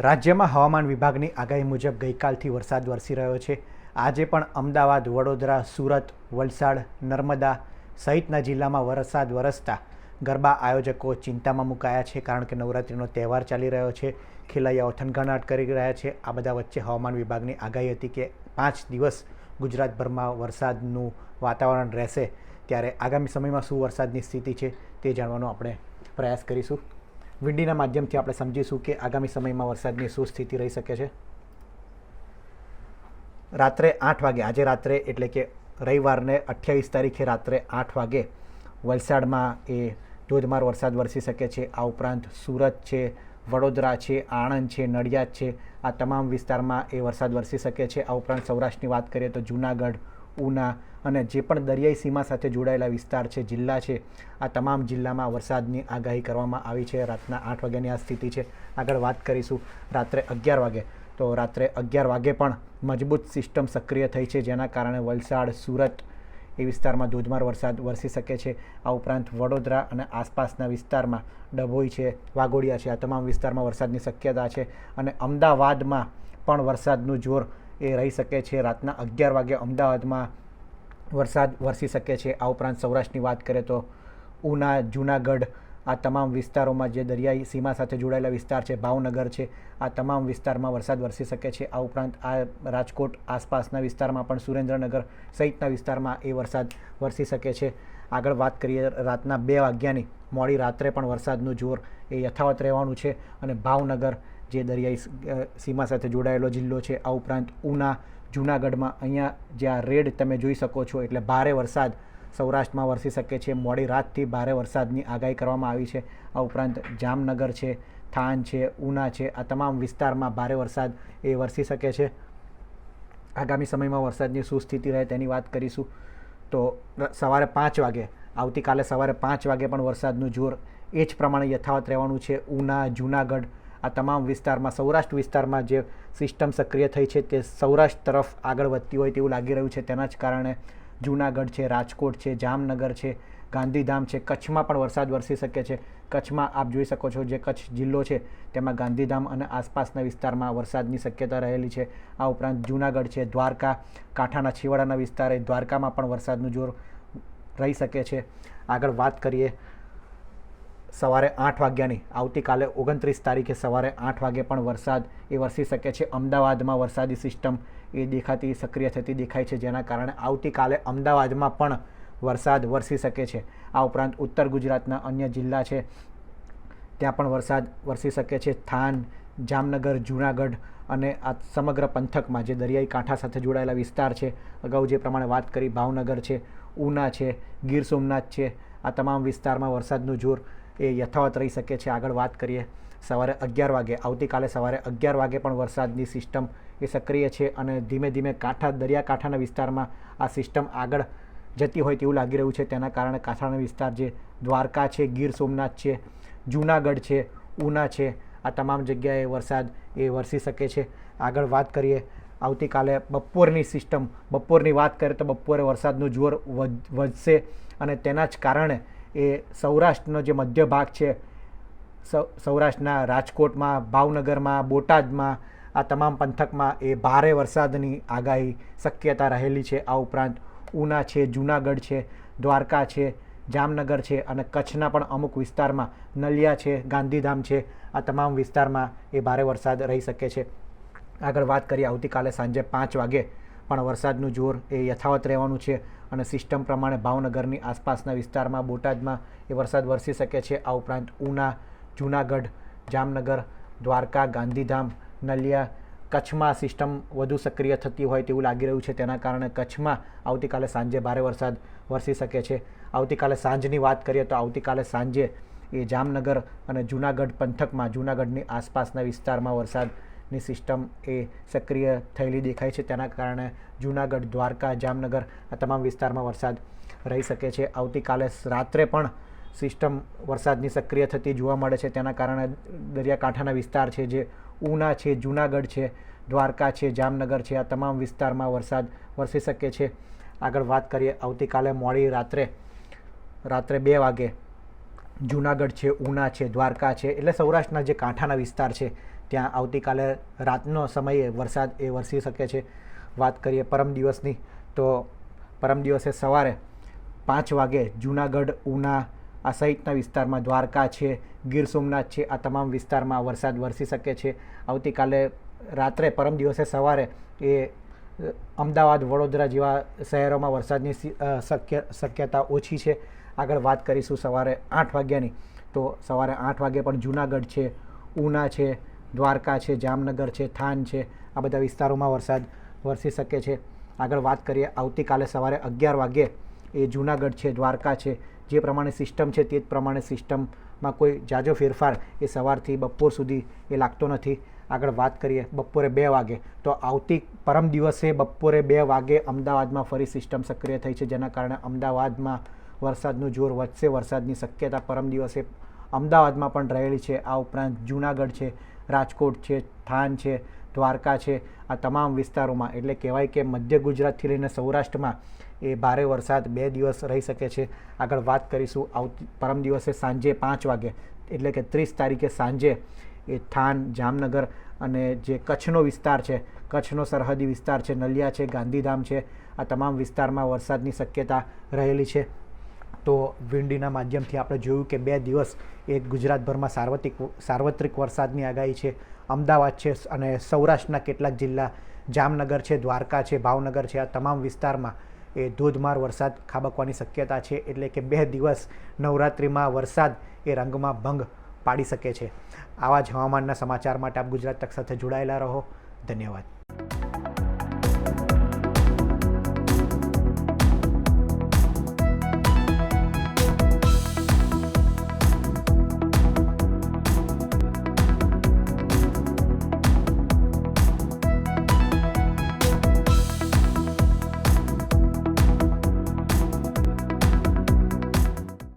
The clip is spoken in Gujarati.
રાજ્યમાં હવામાન વિભાગની આગાહી મુજબ ગઈકાલથી વરસાદ વરસી રહ્યો છે. આજે પણ અમદાવાદ, વડોદરા, સુરત, વલસાડ, નર્મદા સહિતના જિલ્લામાં વરસાદ વરસતા ગરબા આયોજકો ચિંતામાં મુકાયા છે કારણ કે નવરાત્રિનો તહેવાર ચાલી રહ્યો છે. ખેલૈયાઓ થનગનાટ કરી રહ્યા છે. આ બધા વચ્ચે હવામાન વિભાગની આગાહી હતી કે પાંચ દિવસ ગુજરાતભરમાં વરસાદનું વાતાવરણ રહેશે. ત્યારે આગામી સમયમાં શું વરસાદની સ્થિતિ છે તે જાણવાનો આપણે પ્રયાસ કરીશું. વિંડીના માધ્યમથી આપણે સમજીશું કે આગામી સમયમાં વરસાદની શું સ્થિતિ રહી શકે છે. રાત્રે આઠ વાગે, આજે રાત્રે એટલે કે રવિવારને અઠ્યાવીસ તારીખે રાત્રે આઠ વાગે વલસાડમાં એ ધોધમાર વરસાદ વરસી શકે છે. આ ઉપરાંત સુરત છે, વડોદરા છે, આણંદ છે, નડિયાદ છે, આ તમામ વિસ્તારમાં એ વરસાદ વરસી શકે છે. આ ઉપરાંત સૌરાષ્ટ્રની વાત કરીએ તો જૂનાગઢ ઉના અને જે પણ દરિયાઈ સીમા સાથે જોડાયેલા વિસ્તાર છે, જિલ્લા છે, આ તમામ જિલ્લામાં વરસાદની આગાહી કરવામાં આવી છે. રાતના આઠ વાગ્યાની આ સ્થિતિ છે. આગળ વાત કરીશું રાત્રે અગિયાર વાગે. તો રાત્રે અગિયાર વાગે પણ મજબૂત સિસ્ટમ સક્રિય થઈ છે, જેના કારણે વલસાડ, સુરત એ વિસ્તારમાં ધોધમાર વરસાદ વરસી શકે છે. આ ઉપરાંત વડોદરા અને આસપાસના વિસ્તારમાં ડભોઈ છે, વાઘોડિયા છે, આ તમામ વિસ્તારમાં વરસાદની શક્યતા છે. અને અમદાવાદમાં પણ વરસાદનું જોર એ રહી શકે છે. રાતના અગિયાર વાગે અમદાવાદમાં વરસાદ વરસી શકે છે. આ ઉપરાંત સૌરાષ્ટ્રની વાત કરીએ તો ઉના, જૂનાગઢ, આ તમામ વિસ્તારોમાં જે દરિયાઈ સીમા સાથે જોડાયેલા વિસ્તાર છે, ભાવનગર છે, આ તમામ વિસ્તારમાં વરસાદ વરસી શકે છે. આ ઉપરાંત આ રાજકોટ આસપાસના વિસ્તારમાં પણ, સુરેન્દ્રનગર સહિતના વિસ્તારમાં એ વરસાદ વરસી શકે છે. આગળ વાત કરીએ રાતના બે વાગ્યાની, મોડી રાત્રે પણ વરસાદનું જોર એ યથાવત રહેવાનું છે અને ભાવનગર જે દરિયાઈ સીમા સાથે જોડાયેલો જિલ્લો છે, આ ઉપરાંત ઉના, જૂનાગઢમાં અહીંયા જ્યાં રેડ તમે જોઈ શકો છો, એટલે ભારે વરસાદ સૌરાષ્ટ્રમાં વરસી શકે છે. મોડી રાતથી ભારે વરસાદની આગાહી કરવામાં આવી છે. આ ઉપરાંત જામનગર છે, થાન છે, ઉના છે, આ તમામ વિસ્તારમાં ભારે વરસાદ એ વરસી શકે છે. આગામી સમયમાં વરસાદની શું સ્થિતિ રહે તેની વાત કરીશું તો સવારે પાંચ વાગે, આવતીકાલે સવારે પાંચ વાગે પણ વરસાદનું જોર એ જ પ્રમાણે યથાવત રહેવાનું છે. ઉના, જૂનાગઢ આ તમામ વિસ્તારમાં, સૌરાષ્ટ્ર વિસ્તારમાં જે સિસ્ટમ સક્રિય થઈ છે તે સૌરાષ્ટ્ર તરફ આગળ વધતી હોય તેવું લાગી રહ્યું છે. તેના જ કારણે જૂનાગઢ છે, રાજકોટ છે, જામનગર છે, ગાંધીધામ છે, કચ્છમાં પણ વરસાદ વરસી શકે છે. કચ્છમાં આપ જોઈ શકો છો જે કચ્છ જિલ્લો છે તેમાં ગાંધીધામ અને આસપાસના વિસ્તારમાં વરસાદની શક્યતા રહેલી છે. આ ઉપરાંત જૂનાગઢ છે, દ્વારકા, કાંઠાના છેવાડાના વિસ્તારે દ્વારકામાં પણ વરસાદનું જોર રહી શકે છે. આગળ વાત કરીએ સવારે આઠ વાગ્યાની, આવતીકાલે ઓગણત્રીસ તારીખે સવારે આઠ વાગે પણ વરસાદ એ વરસી શકે છે. અમદાવાદમાં વરસાદી સિસ્ટમ એ દેખાતી સક્રિય થતી દેખાય છે, જેના કારણે આવતીકાલે અમદાવાદમાં પણ વરસાદ વરસી શકે છે. આ ઉપરાંત ઉત્તર ગુજરાતના અન્ય જિલ્લા છે, ત્યાં પણ વરસાદ વરસી શકે છે. થાન, જામનગર, જૂનાગઢ અને આ સમગ્ર પંથકમાં જે દરિયાઈ કાંઠા સાથે જોડાયેલા વિસ્તાર છે, અગાઉ જે પ્રમાણે વાત કરી ભાવનગર છે, ઉના છે, ગીર સોમનાથ છે, આ તમામ વિસ્તારમાં વરસાદનું જોર એ યથાવત રહી શકે છે. આગળ વાત કરીએ, સવારે અગિયાર વાગે, આવતીકાલે સવારે અગિયાર વાગે પણ વરસાદની સિસ્ટમ એ સક્રિય છે અને ધીમે ધીમે કાંઠા, દરિયાકાંઠાના વિસ્તારમાં આ સિસ્ટમ આગળ જતી હોય તેવું લાગી રહ્યું છે. તેના કારણે કાંઠાના વિસ્તાર જે દ્વારકા છે, ગીર સોમનાથ છે, જૂનાગઢ છે, ઉના છે, આ તમામ જગ્યાએ વરસાદ એ વરસી શકે છે. આગળ વાત કરીએ, આવતીકાલે બપોરની સિસ્ટમ, બપોરની વાત કરીએ તો બપોરે વરસાદનું જોર વધશે અને તેના જ કારણે એ સૌરાષ્ટ્રનો જે મધ્ય ભાગ છે સૌરાષ્ટ્રના રાજકોટમાં, ભાવનગરમાં, બોટાદમાં, આ તમામ પંથકમાં એ ભારે વરસાદની આગાહી શક્યતા રહેલી છે. આ ઉપરાંત ઉના છે, જૂનાગઢ છે, દ્વારકા છે, જામનગર છે અને કચ્છના પણ અમુક વિસ્તારમાં નલિયા છે, ગાંધીધામ છે, આ તમામ વિસ્તારમાં એ ભારે વરસાદ રહી શકે છે. આગળ વાત કરીએ, આવતીકાલે સાંજે પાંચ વાગે પણ વરસાદનું જોર એ યથાવત રહેવાનું છે અને સિસ્ટમ પ્રમાણે ભાવનગરની આસપાસના વિસ્તારમાં બોટાદમાં એ વરસાદ વરસી શકે છે. આ ઉપરાંત ઉના, જૂનાગઢ, જામનગર, દ્વારકા, ગાંધીધામ, નલિયા કચ્છમાં સિસ્ટમ વધુ સક્રિય થતી હોય તેવું લાગી રહ્યું છે. તેના કારણે કચ્છમાં આવતીકાલે સાંજે ભારે વરસાદ વરસી શકે છે. આવતીકાલે સાંજની વાત કરીએ તો આવતીકાલે સાંજે એ જામનગર અને જૂનાગઢ પંથકમાં, જૂનાગઢની આસપાસના વિસ્તારમાં વરસાદની સિસ્ટમ એ સક્રિય થયેલી દેખાય છે. તેના કારણે જૂનાગઢ, દ્વારકા, જામનગર આ તમામ વિસ્તારમાં વરસાદ રહી શકે છે. આવતીકાલે રાત્રે પણ સિસ્ટમ વરસાદની સક્રિય થતી જોવા મળે છે. તેના કારણે દરિયાકાંઠાના વિસ્તાર છે જે ઉના છે, જૂનાગઢ છે, દ્વારકા છે, જામનગર છે, આ તમામ વિસ્તારમાં વરસાદ વરસી શકે છે. આગળ વાત કરીએ, આવતીકાલે મોડી રાત્રે રાત્રે બે વાગે જૂનાગઢ છે, ઉના છે, દ્વારકા છે, એટલે સૌરાષ્ટ્રના જે કાંઠાના વિસ્તાર છે ત્યાં આવતીકાલે રાતનો સમયે વરસાદ એ વરસી શકે છે. વાત કરીએ પરમ દિવસની, તો પરમ દિવસે સવારે પાંચ વાગે જૂનાગઢ, ઉના, આ સહિતના વિસ્તારમાં દ્વારકા છે, ગીર સોમનાથ છે, આ તમામ વિસ્તારમાં વરસાદ વરસી શકે છે. આવતીકાલે રાત્રે પરમ દિવસે સવારે એ અમદાવાદ, વડોદરા જેવા શહેરોમાં વરસાદની શક્ય, શક્યતા ઓછી છે. આગળ વાત કરીશું સવારે આઠ વાગ્યાની, તો સવારે આઠ વાગે પણ જૂનાગઢ છે, ઉના છે દ્વારકા છે, જામનગર છે, થાન છે, આ બધા વિસ્તારોમાં વરસાદ વરસી શકે છે. આગળ વાત કરીએ, આવતીકાલે સવારે અગિયાર વાગ્યે એ જૂનાગઢ છે, દ્વારકા છે, જે પ્રમાણે સિસ્ટમ છે તે જ પ્રમાણે સિસ્ટમમાં કોઈ જાજો ફેરફાર એ સવારથી બપોર સુધી એ લાગતો નથી. આગળ વાત કરીએ, બપોરે બે વાગે. તો આવતી પરમ દિવસે બપોરે બે વાગે અમદાવાદમાં ફરી સિસ્ટમ સક્રિય થઈ છે, જેના કારણે અમદાવાદમાં વરસાદનું જોર વધશે. વરસાદની શક્યતા પરમ દિવસે અમદાવાદમાં પણ રહેલી છે. આ ઉપરાંત જૂનાગઢ છે રાજકોટ છે, થાન છે, દ્વારકા છે, આ તમામ વિસ્તારોમાં, એટલે કહેવાય કે મધ્ય ગુજરાતથી લઈને સૌરાષ્ટ્રમાં એ ભારે વરસાદ બે દિવસ રહી શકે છે. આગળ વાત કરીશું આવતી પરમ દિવસે સાંજે પાંચ વાગે, એટલે કે ત્રીસ તારીખે સાંજે એ થાન, જામનગર અને જે કચ્છનો વિસ્તાર છે, કચ્છનો સરહદી વિસ્તાર છે, નલિયા છે, ગાંધીધામ છે, આ તમામ વિસ્તારમાં વરસાદની શક્યતા રહેલી છે. તો વિંડીના માધ્યમથી આપણે જોયું કે બે દિવસ એ ગુજરાતભરમાં સાર્વત્રિક સાર્વત્રિક વરસાદની આગાહી છે. અમદાવાદ છે અને સૌરાષ્ટ્રના કેટલાક જિલ્લા, જામનગર છે, દ્વારકા છે, ભાવનગર છે, આ તમામ વિસ્તારમાં એ ધોધમાર વરસાદ ખાબકવાની શક્યતા છે. એટલે કે બે દિવસ નવરાત્રિમાં વરસાદ એ રંગમાં ભંગ પાડી શકે છે. આવા જ હવામાનના સમાચાર માટે આપ ગુજરાત તક સાથે જોડાયેલા રહો. ધન્યવાદ.